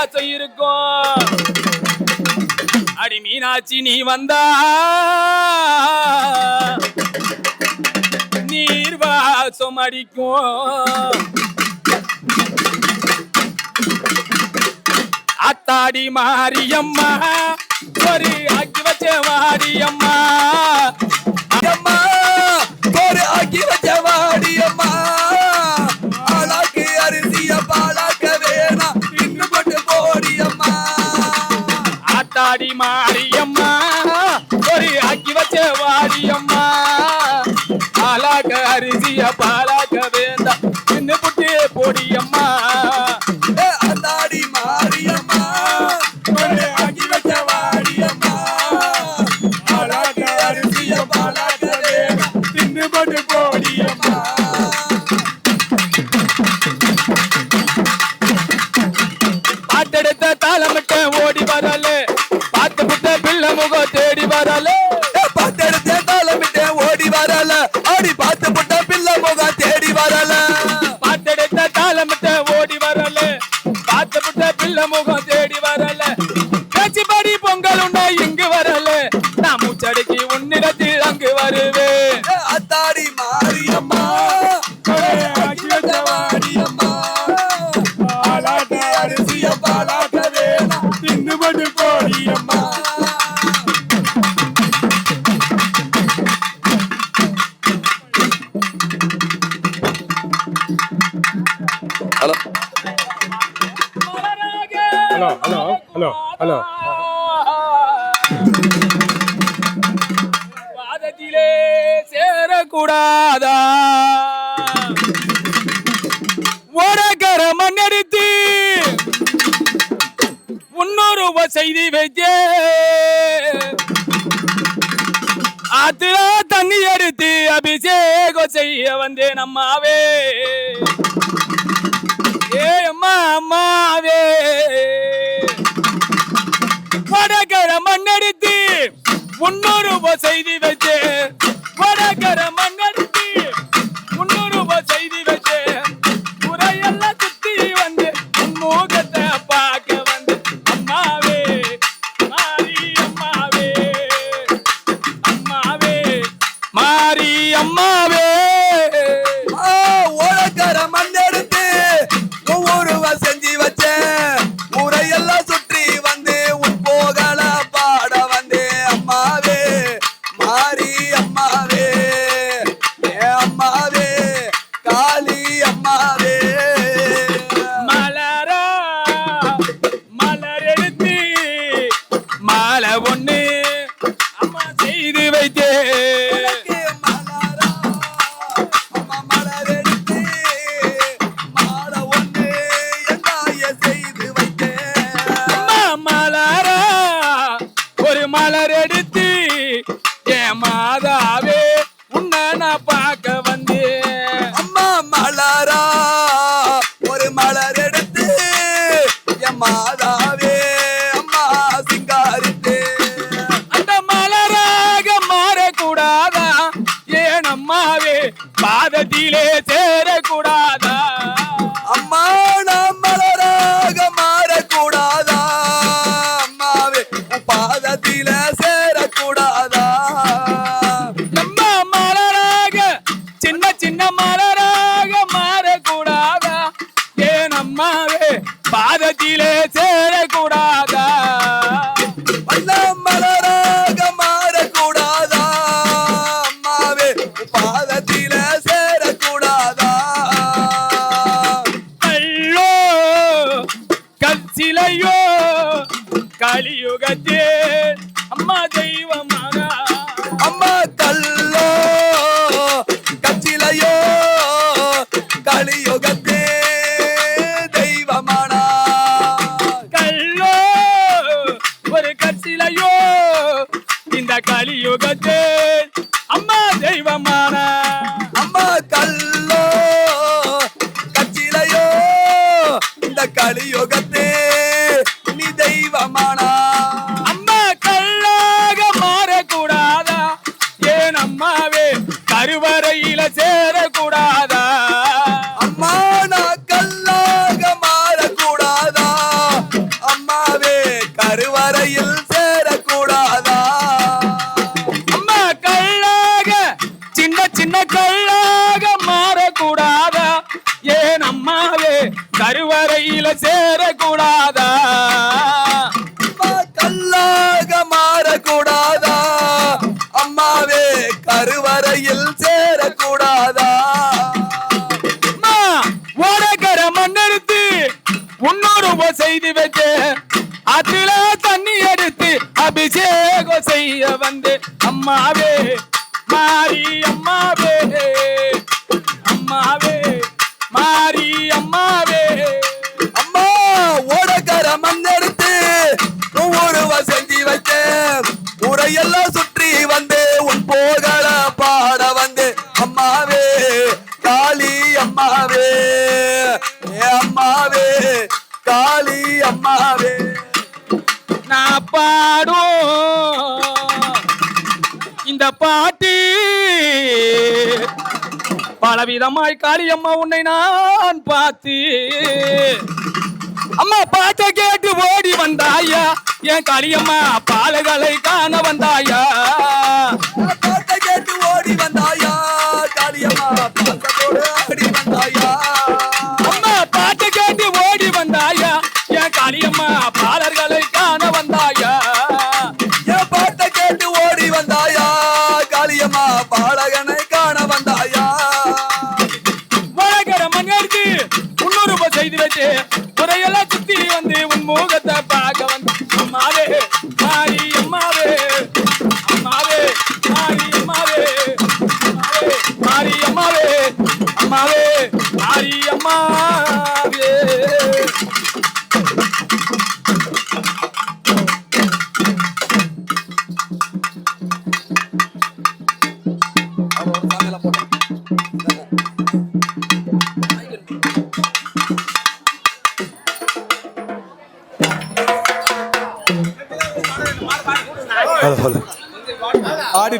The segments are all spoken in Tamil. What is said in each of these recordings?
பேராசை இருக்கும். அடி மீனாட்சி நீ வந்தா. நீர்வாசம் அடிக்கும் அத்தாடி மாரியம்மா ஒரு ஆக்கி வச்ச மாரியம்மா. வாடி மாரியம்மா ஒரு ஆக்கி வச்ச வாடியம்மா. ஆலாக அரிசிய பால ஹலோ பாதத்திலே சேரக்கூடாதா? ஓடக்கர மண்ணடித்து முன்னூறு செய்தி வைத்தே. ஆத்திரா தண்ணி எடுத்து அபிஷேகம் செய்ய வந்தேன் அம்மாவே. ஏ அம்மா அம்மாவே. வடகர மண்ணடித்து முன்னூறு ரூபாய் செய்தி வச்சு வடகர மண்ணடித்து முன்னூறு ரூபாய் செய்தி வச்சு tiene cura. Joga J. உன்னொரு செய்து வச்சு அதுல தண்ணி எடுத்து அபிஷேகம் செய்ய வந்து அம்மாவே மாரி அம்மாவே. பலவிதமாய் காளியம்மா உன்னை நான் பார்த்து. அம்மா பாட்ட கேட்டு ஓடி வந்தாயா? என் காளியம்மா பாலகளை காண வந்தாயா? பாட்டை கேட்டு ஓடி வந்தாயா? காளியம்மா வந்தாயா? அம்மா பாட்ட கேட்டு ஓடி வந்தாயா? என் காளியம்மா பாலர்களை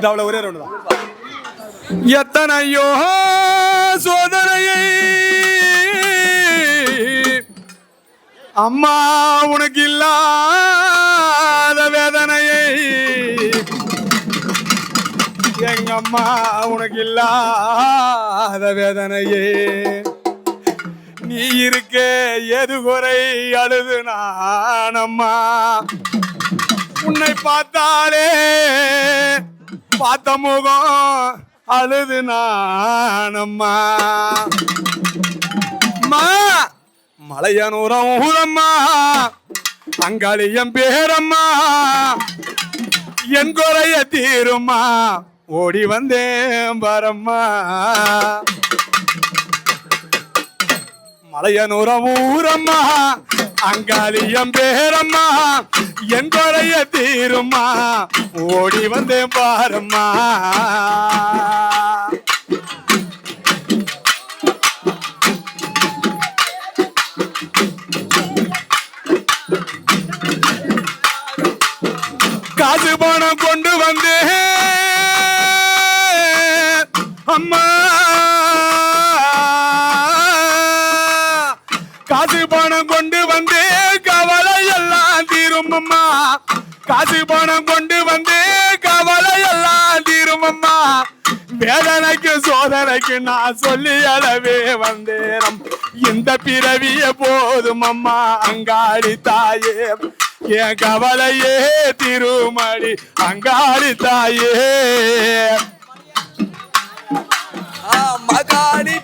ஆடிட்டாவில் ஒரே ரவுண்டு தான். எத்தனையோ சோதனையை அம்மா உனக்கு இல்லாத வேதனையை எங்க அம்மா உனக்கு இல்லாத வேதனையே நீ இருக்க எது குறை அழுது நானம்மா. உன்னை பார்த்தாலே பார்த்த முகம் அழுது நானம்மா. அம்மா மலையனூரம் ஊரம்மா அங்காளியம் பேரம்மா என் குறைய தீரும்மா. ஓடி வந்தேன் வரம்மா. மலையனூரம் ஊரம்மா அங்காளியம் பேரம்மா என் குறைய தீரும்மா ஓடி வந்தேன் பாரம்மா. காசு பணம் கொண்டு வந்தேன். அம்மா காசு பணம் கொண்டு வந்து கவலை எல்லாம் தீரும் காசு பணம் கொண்டு வந்து கவலை எல்லாம் தீரும் வேதனைக்கு சோதனைக்கு நான் சொல்லி அளவே வந்தேனம் இந்த பிறவிய போதும் அம்மா அங்காடி தாயே. என் கவலையே திருமடி அங்காடி தாயே. மகாடி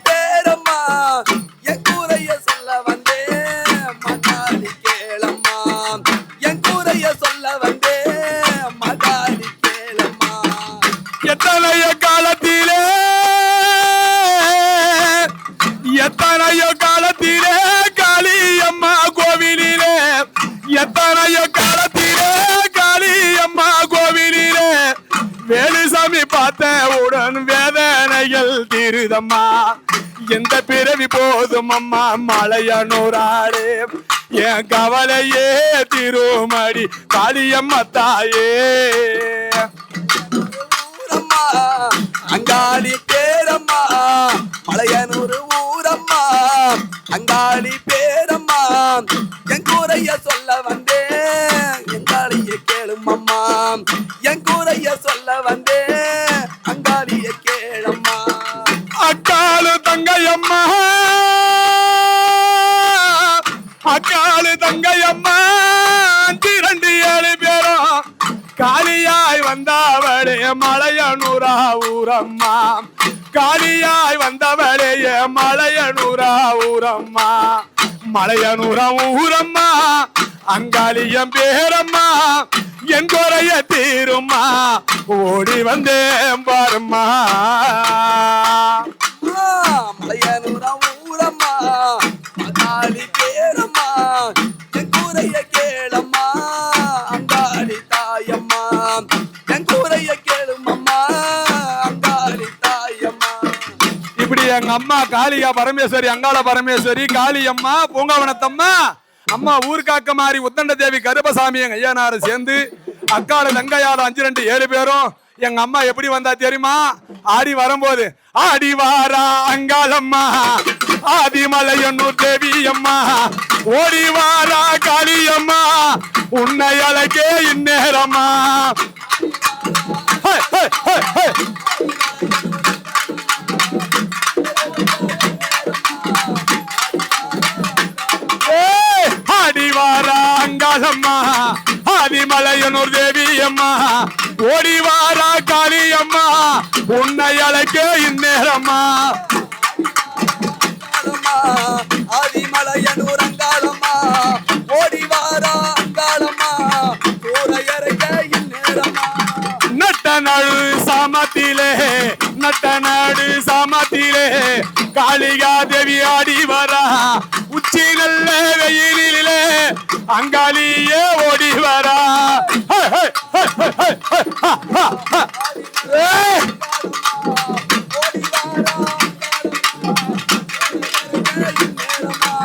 போதம்மா. எந்த பிறவி போதும் அம்மா மலையனூராடே என் கவலையே திருமடி காளியம்மா தாயே. ஊரம்மா அங்காளி பேரம்மா காளியாய் வந்தவளே மலையனுரா ஊரம்மா. காளியாய் வந்தவளே மலையனுரா ஊரம்மா. மலையனுரா ஊரம்மா அங்காளியம் பேரம்மா என் குறைய தீரும்மா. ஓடி வந்தேன் பாரும்மா. மலையனுரா ஊரம்மா. அங்காளி பேரம்மா அம்மா காளியா பரமேஸ்வரி அங்காள பரமேஸ்வரி காளியம்மா பூங்காவனத்தம்மா. அம்மா ஊர்காக்க மாறி உத்தண்ட தேவி கருப்பசாமி எங்க ஐயனாரு சேர்ந்து அக்கால தங்கையால அஞ்சு ரெண்டு ஏழு பேரும். எங்க அம்மா எப்படி வந்தா தெரியுமா? ஆடி வரும்போது ஆடி வாரா அங்காளம்மா ஆதிமலையன்னூர் தேவி அம்மா ஓடி வாரா காளியம்மா உன்னை அழகே இந்நேரம்மா. ஆடிவாரா அங்காளம்மா ஆதிமலையனூர் தேவி அம்மா ஓடிவாரா காளியம்மா. உன்னை அழைக்க இந்நேரம்மா. ஆதிமலையனூர் அங்காளம்மா. ஓடி வாரா அங்காளம்மா கூரையறைக்க இந்நேரம்மா. நட்ட நாடு சாமத்திலே நட்ட நாடு சாமத்திலே. காளிகா தேவி ஆடி வரா. உச்சி நல்ல வெயிலிலே அங்காளியே ஓடி வரா ஹே, ஹே, ஹே, ஓடி வாரா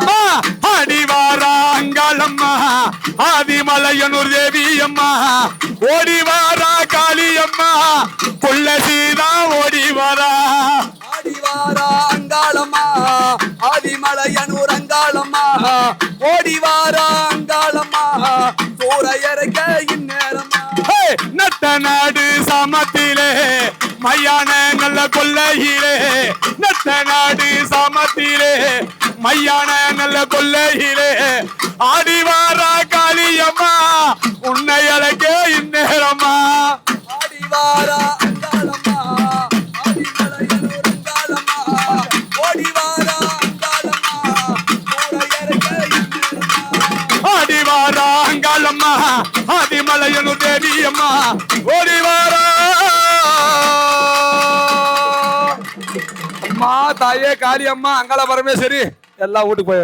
அம்மா, அங்காளம்மா. ஆதிமலையனூர் தேவி அம்மா ஓடிவாரா காளியம்மா. கொல்ல சீதா ஓடிவாரா ஆடிவாரா அங்காளம்மா. ஆதிமலையனூர் அங்காளம்மா. நாடு சாமத்திலே மையான நல்ல கொல்லையிலே நட்ட நாடு சாமத்திலே மையான நல்ல கொல்லையிலே ஆடிவாரா காளியம்மா உன்னை அழைக்க இந்நேரம்மா. ஆடிவாரா ஆடிவாரா அங்காளம்மா ஆதிமலையனு தேவி தாயே காளியம்மா அங்காள பரமேஸ்வரி. எல்லாம் வீட்டுக்கு போய்